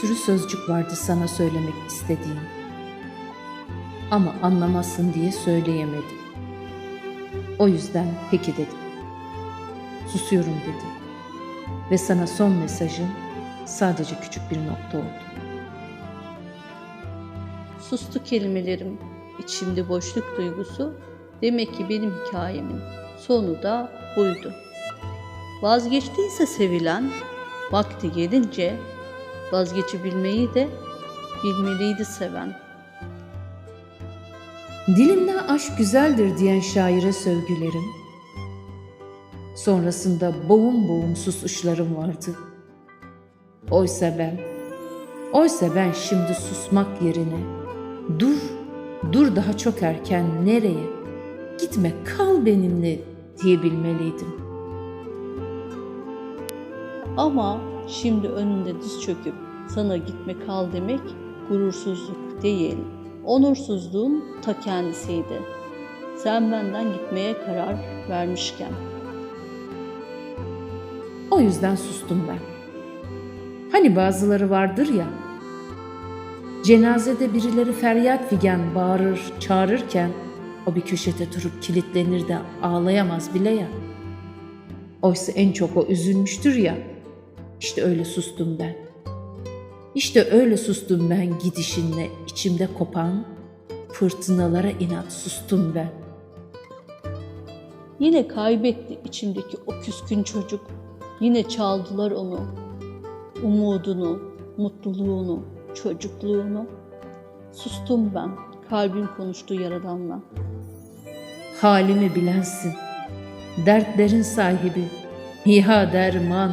sürü sözcük vardı sana söylemek istediğim. Ama anlamazsın diye söyleyemedim. O yüzden peki dedim. Susuyorum dedim. Ve sana son mesajım sadece küçük bir nokta oldu. Sustu kelimelerim, içimde boşluk duygusu, demek ki benim hikayemin sonu da buydu. Vazgeçtiyse sevilen, vakti gelince vazgeçebilmeyi de bilmeliydi seven. Dilimde aşk güzeldir diyen şaire sövgülerim. Sonrasında boğum boğum susuşlarım vardı. Oysa ben, oysa ben şimdi susmak yerine dur, dur daha çok erken nereye? Gitme kal benimle diyebilmeliydim. Ama şimdi önünde diz çöküp sana gitme kal demek gurursuzluk değil, onursuzluğun ta kendisiydi. Sen benden gitmeye karar vermişken. O yüzden sustum ben. Hani bazıları vardır ya, cenazede birileri feryat figan bağırır, çağırırken o bir köşede durup kilitlenir de ağlayamaz bile ya. Oysa en çok o üzülmüştür ya. İşte öyle sustum ben. İşte öyle sustum ben gidişinle içimde kopan fırtınalara inat sustum ben. Yine kaybetti içimdeki o küskün çocuk. Yine çaldılar onu. Umudunu, mutluluğunu, çocukluğunu. Sustum ben, kalbim konuştu yaradanla. halimi bilensin. Dertlerin sahibi. Ya derman,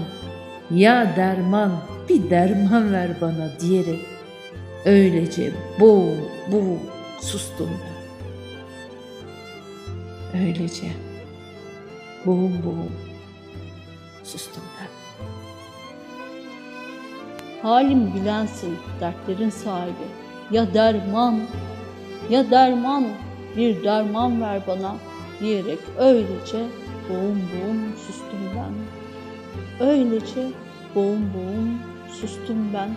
ya derman, bir derman ver bana diyerek öylece boğ boğ sustum ben. Öylece boğum boğum sustum ben. Halim bilensin, dertlerin sahibi. Ya derman, ya derman, bir derman ver bana diyerek öylece boğum boğum sustum ben. Öylece boğum boğum sustum ben.